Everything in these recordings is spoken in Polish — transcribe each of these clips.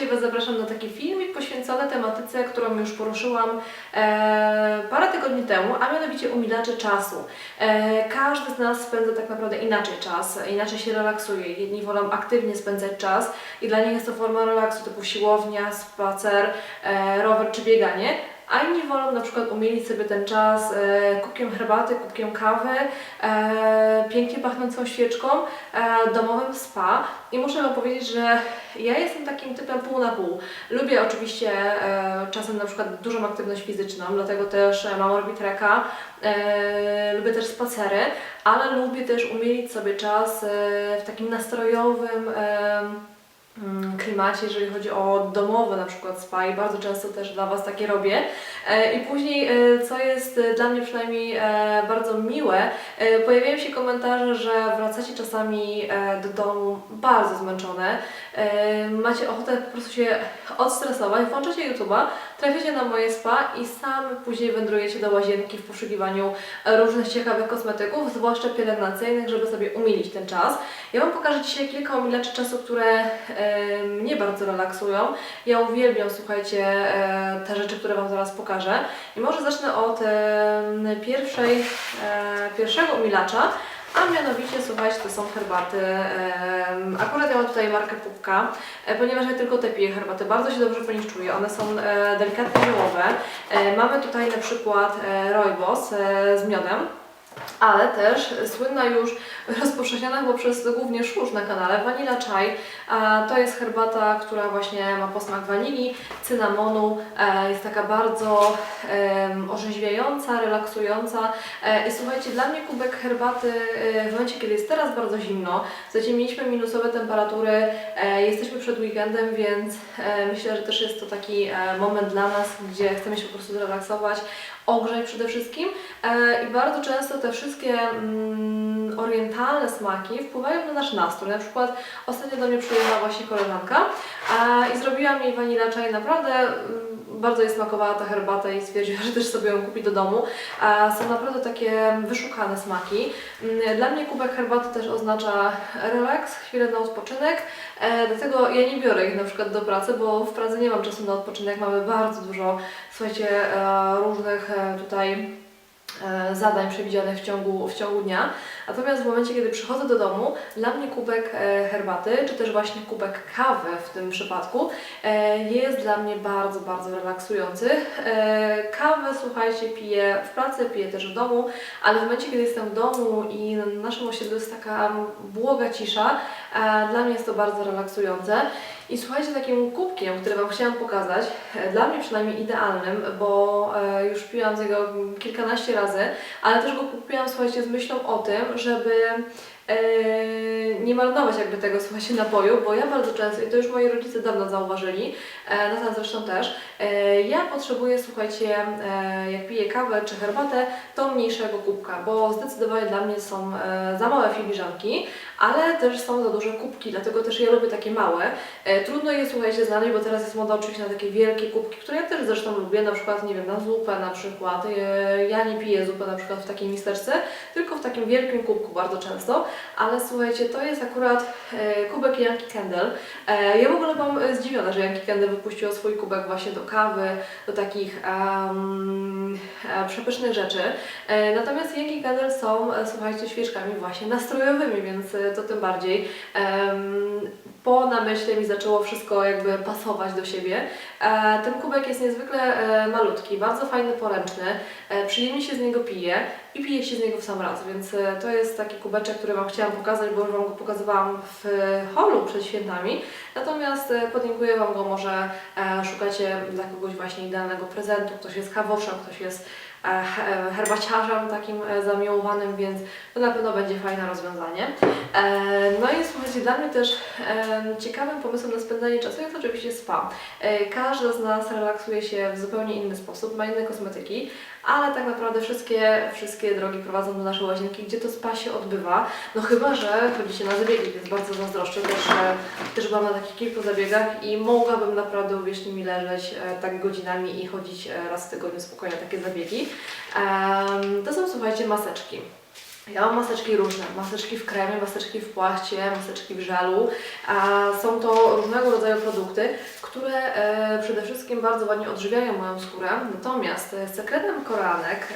Dzisiaj Was zapraszam na taki filmik poświęcony tematyce, którą już poruszyłam e, parę tygodni temu, a mianowicie umilacze czasu. E, każdy z nas spędza tak naprawdę inaczej czas, inaczej się relaksuje. Jedni wolą aktywnie spędzać czas i dla nich jest to forma relaksu typu siłownia, spacer, e, rower czy bieganie. A inni wolą na przykład umilić sobie ten czas e, kubkiem herbaty, kubkiem kawy, e, pięknie pachnącą świeczką, e, domowym spa. I muszę Wam powiedzieć, że ja jestem takim typem pół na pół. Lubię oczywiście czasem na przykład dużą aktywność fizyczną, dlatego też mam orbitreka, lubię też spacery, ale lubię też umilić sobie czas w takim nastrojowym klimacie, jeżeli chodzi o domowe na przykład spa i bardzo często też dla Was takie robię. E, I później, e, co jest e, dla mnie przynajmniej bardzo miłe, pojawiają się komentarze, że wracacie czasami do domu bardzo zmęczone, macie ochotę po prostu się odstresować, włączacie YouTube'a, trafiacie na moje spa i sami później wędrujecie do łazienki w poszukiwaniu e, różnych ciekawych kosmetyków, zwłaszcza pielęgnacyjnych, żeby sobie umilić ten czas. Ja Wam pokażę dzisiaj kilka umilaczy czasu, które e, mnie bardzo relaksują. Ja uwielbiam, słuchajcie, e, te rzeczy, które Wam zaraz pokażę. I może zacznę od e, pierwszej, e, pierwszego umilacza, a mianowicie, słuchajcie, to są herbaty. akurat ja mam tutaj markę Pupka, e, ponieważ ja tylko te piję herbaty. Bardzo się dobrze po nich czuję. One są e, delikatnie ziołowe. E, mamy tutaj na przykład Rooibos e, z miodem. Ale też słynna już, rozpowszechniona poprzez głównie Szusz na kanale, Vanilla Chai. To jest herbata, która właśnie ma posmak wanilii, cynamonu. E, jest taka bardzo orzeźwiająca, relaksująca. E, I słuchajcie, dla mnie kubek herbaty e, w momencie, kiedy jest teraz bardzo zimno, słuchajcie, mieliśmy minusowe temperatury, jesteśmy przed weekendem, więc myślę, że też jest to taki moment dla nas, gdzie chcemy się po prostu zrelaksować, ogrzać przede wszystkim. I bardzo często te wszystkie mm, orientalne smaki wpływają na nasz nastrój. Na przykład ostatnio do mnie przyjechała właśnie koleżanka e, i zrobiłam jej vanilla chai. Naprawdę mm, bardzo jej smakowała ta herbata i stwierdziła, że też sobie ją kupi do domu. Są naprawdę takie wyszukane smaki. Mm, Dla mnie kubek herbaty też oznacza relaks, chwilę na odpoczynek. E, dlatego ja nie biorę ich na przykład do pracy, bo w pracy nie mam czasu na odpoczynek. Mamy bardzo dużo, słuchajcie, e, różnych e, tutaj zadań przewidzianych w ciągu, w ciągu dnia. Natomiast w momencie, kiedy przychodzę do domu, dla mnie kubek e, herbaty, czy też właśnie kubek kawy w tym przypadku, e, jest dla mnie bardzo, bardzo relaksujący. E, Kawę, słuchajcie, piję w pracy, piję też w domu, ale w momencie, kiedy jestem w domu i na naszym osiedlu jest taka błoga cisza, e, dla mnie jest to bardzo relaksujące. I słuchajcie, takim kubkiem, który Wam chciałam pokazać, e, dla mnie przynajmniej idealnym, bo e, już piłam z niego kilkanaście razy, ale też go kupiłam, słuchajcie, z myślą o tym, żeby nie marnować jakby tego, słuchajcie, napoju, bo ja bardzo często, i to już moi rodzice dawno zauważyli, e, Natan zresztą też, e, ja potrzebuję, słuchajcie, e, jak piję kawę czy herbatę, to mniejszego kubka, bo zdecydowanie dla mnie są e, za małe filiżanki, ale też są za duże kubki, dlatego też ja lubię takie małe. E, Trudno je, słuchajcie, znaleźć, bo teraz jest moda oczywiście na takie wielkie kubki, które ja też zresztą lubię, na przykład, nie wiem, na zupę na przykład. E, Ja nie piję zupy na przykład w takiej misterce, tylko w takim wielkim kubku bardzo często, ale słuchajcie, to jest akurat e, kubek Yankee Candle. Ja w ogóle byłam e, zdziwiona, że Yankee Candle wypuściło swój kubek właśnie do kawy, do takich e, przepysznych rzeczy. Natomiast Yankee Candle są, słuchajcie, świeczkami właśnie nastrojowymi, więc to tym bardziej. po namyśle mi zaczęło wszystko jakby pasować do siebie. E, ten kubek jest niezwykle e, malutki, bardzo fajny, poręczny, e, przyjemnie się z niego pije i pije się z niego w sam raz, więc to jest taki kubeczek, który Wam chciałam pokazać, bo już Wam go pokazywałam w holu przed świętami. Natomiast podlinkuję Wam go, może szukacie dla kogoś właśnie idealnego prezentu, ktoś jest kawoszem, ktoś jest herbaciarzem takim e, zamiłowanym, więc to na pewno będzie fajne rozwiązanie. E, No i słuchajcie, dla mnie też e, ciekawym pomysłem na spędzanie czasu jest oczywiście spa. E, Każdy z nas relaksuje się w zupełnie inny sposób, ma inne kosmetyki, ale tak naprawdę wszystkie, wszystkie drogi prowadzą do naszej łazienki, gdzie to spa się odbywa. No chyba, że chodzicie na zabiegi, więc bardzo zazdroszczę. Też, e, też byłam na takich kilku zabiegach i mogłabym naprawdę, uwierzcie mi, leżeć e, tak godzinami i chodzić e, raz w tygodniu spokojnie na takie zabiegi. To są, słuchajcie, maseczki. Ja mam maseczki różne, maseczki w kremie, maseczki w płaście, maseczki w żelu. Są to różnego rodzaju produkty, które e, przede wszystkim bardzo ładnie odżywiają moją skórę. Natomiast e, sekretem koranek,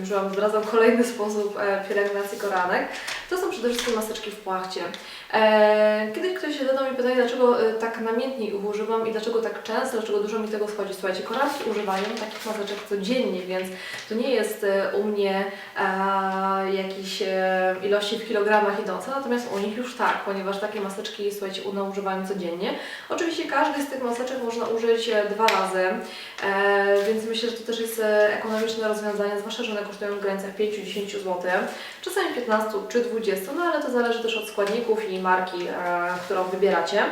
już Wam zdradzam kolejny sposób e, pielęgnacji koranek, to są przede wszystkim maseczki w płachcie. E, kiedyś ktoś się zadał mi pytanie, dlaczego e, tak namiętnie ich używam i dlaczego tak często, dlaczego dużo mi tego schodzi. Słuchajcie, koranki używają takich maseczek codziennie, więc to nie jest e, u mnie e, jakieś e, ilości w kilogramach idące, natomiast u nich już tak, ponieważ takie maseczki, słuchajcie, one używają codziennie. Oczywiście każdy z tych maseczek można użyć dwa razy, więc myślę, że to też jest ekonomiczne rozwiązanie, zwłaszcza, że one kosztują w granicach 5-10 zł, czasami 15 czy 20, no ale to zależy też od składników i marki, e, którą wybieracie.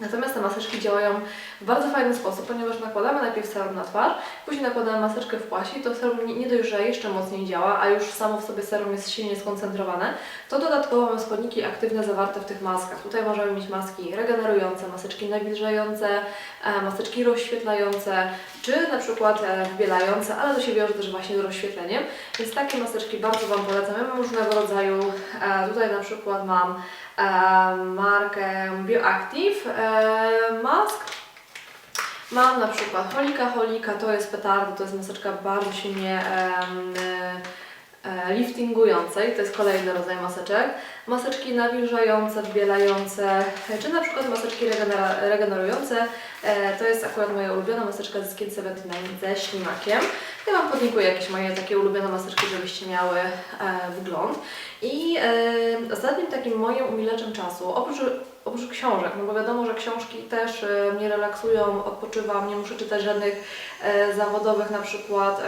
Natomiast te maseczki działają w bardzo fajny sposób, ponieważ nakładamy najpierw serum na twarz, później nakładamy maseczkę w płasie i to serum nie, dość, że jeszcze mocniej działa, a już samo w sobie serum jest silnie skoncentrowane, to dodatkowo mamy składniki aktywne zawarte w tych maskach. Tutaj możemy mieć maski regenerujące, maseczki nawilżające, e, maseczki rozświetlające, czy na przykład e, wybielające, ale to się wiąże też właśnie z rozświetleniem, więc takie maseczki bardzo Wam polecam. Ja mam różnego tutaj na przykład mam e, markę Bioactive e, Mask. Mam na przykład Holika Holika, to jest petarda, to jest maseczka bardzo silnie e, liftingująca i to jest kolejny rodzaj maseczek. Maseczki nawilżające, wbielające, e, czy na przykład maseczki regenerujące. E, to jest akurat moja ulubiona maseczka ze Skin 79 ze ślimakiem. Ja Wam podlinkuję jakieś moje takie ulubione maseczki, żebyście miały e, wgląd. I ostatnim takim moim umilaczem czasu, oprócz, oprócz książek, no bo wiadomo, że książki też mnie relaksują, odpoczywam, nie muszę czytać żadnych zawodowych na przykład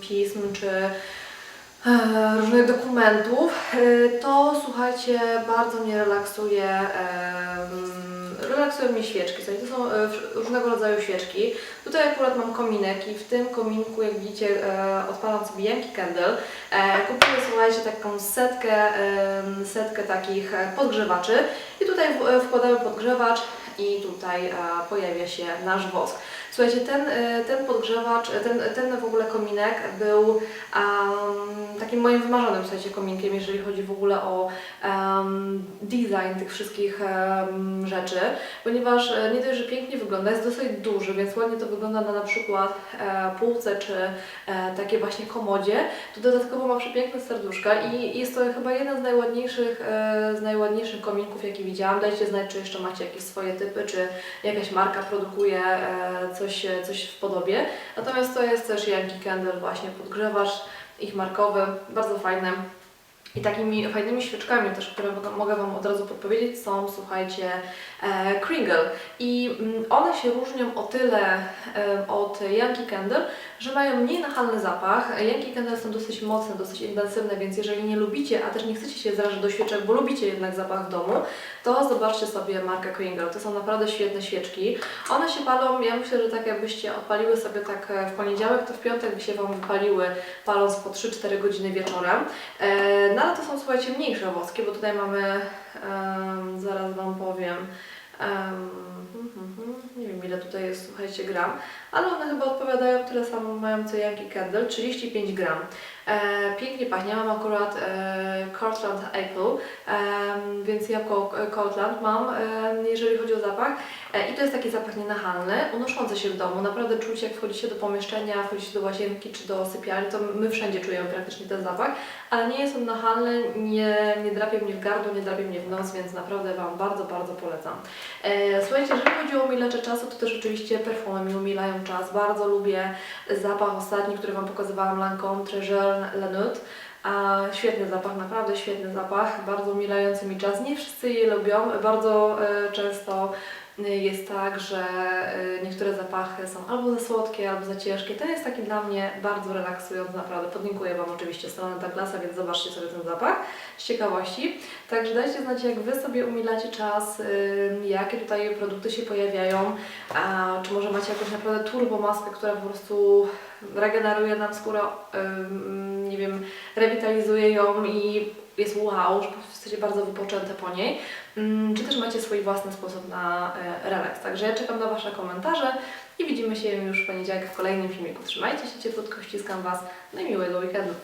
pism czy różnych dokumentów, e, to słuchajcie, bardzo mnie relaksuje, relaksują mnie świeczki. To są e, różnego rodzaju świeczki. Tutaj akurat mam kominek i w tym kominku, jak widzicie, e, odpalam sobie Yankee Candle. E, kupuję, słuchajcie, taką setkę, setkę takich e, podgrzewaczy i tutaj e, wkładamy podgrzewacz i tutaj e, pojawia się nasz wosk. Słuchajcie, ten, e, ten podgrzewacz, e, ten, ten w ogóle kominek był um, takim moim wymarzonym, słuchajcie, kominkiem, jeżeli chodzi w ogóle o um, design tych wszystkich em, rzeczy, ponieważ nie dość, że pięknie wygląda, jest dosyć duży, więc ładnie to wygląda na na przykład e, półce czy e, takie właśnie komodzie, to dodatkowo ma przepiękne serduszka i jest to chyba jeden z najładniejszych, e, z najładniejszych kominków, jaki widziałam. Dajcie znać, czy jeszcze macie jakieś swoje typy, czy jakaś marka produkuje e, coś, coś w podobie. Natomiast to jest też Yankee Candle, właśnie podgrzewacz, ich markowy, bardzo fajny. I takimi fajnymi świeczkami też, które mogę- Wam od razu podpowiedzieć, są, słuchajcie, e, Kringle. I mm, one się różnią o tyle e, od Yankee Candle, że mają mniej nachalny zapach. Yankee Candle są dosyć mocne, dosyć intensywne, więc jeżeli nie lubicie, a też nie chcecie się zrażać do świeczek, bo lubicie jednak zapach w domu, to zobaczcie sobie markę Kringle. To są naprawdę świetne świeczki. One się palą, ja myślę, że tak jakbyście odpaliły sobie tak e, w poniedziałek, to w piątek by się Wam wypaliły, paląc po 3-4 godziny wieczorem. E, no ale to są, słuchajcie, mniejsze woski, bo tutaj mamy, em, zaraz Wam powiem, em, hmm, nie wiem ile tutaj jest, słuchajcie, gram, ale one chyba odpowiadają tyle samo mają co Yankee Candle, 35 gram. E, pięknie pachnie, mam akurat e, Cortland Apple, em, więc jabłko e, Cortland mam, em, jeżeli chodzi o zapach. E, I to jest taki zapach nienachalny, unoszący się w domu. Naprawdę czuć, jak wchodzicie do pomieszczenia, wchodzicie do łazienki czy do sypialni, to my wszędzie czujemy praktycznie ten zapach, ale nie jest on nachalny, nie, nie drapie mnie w gardło, nie drapie mnie w nos, więc naprawdę Wam bardzo, bardzo polecam. E, słuchajcie, jeżeli chodzi o umilacze czasu, to też oczywiście perfumy mi umilają czas. Bardzo lubię zapach ostatni, który Wam pokazywałam, Lancôme Treasure Lanut. A świetny zapach, naprawdę świetny zapach, bardzo umilający mi czas. Nie wszyscy je lubią, bardzo e, często jest tak, że e, niektóre zapachy są albo za słodkie, albo za ciężkie. Ten jest taki dla mnie bardzo relaksujący, naprawdę. Podlinkuję Wam oczywiście stronę Douglasa, więc zobaczcie sobie ten zapach z ciekawości. Także dajcie znać, jak Wy sobie umilacie czas, ym, jakie tutaj produkty się pojawiają, czy może macie jakąś naprawdę turbo maskę, która po prostu regeneruje nam skórę, ym, nie wiem, rewitalizuje ją i jest wow, że po prostu jesteście bardzo wypoczęte po niej, Ym, czy też macie swój własny sposób na e, relaks. Także ja czekam na Wasze komentarze i widzimy się już w poniedziałek w kolejnym filmiku. Trzymajcie się cieplutko, ściskam Was, no i miłego weekendu.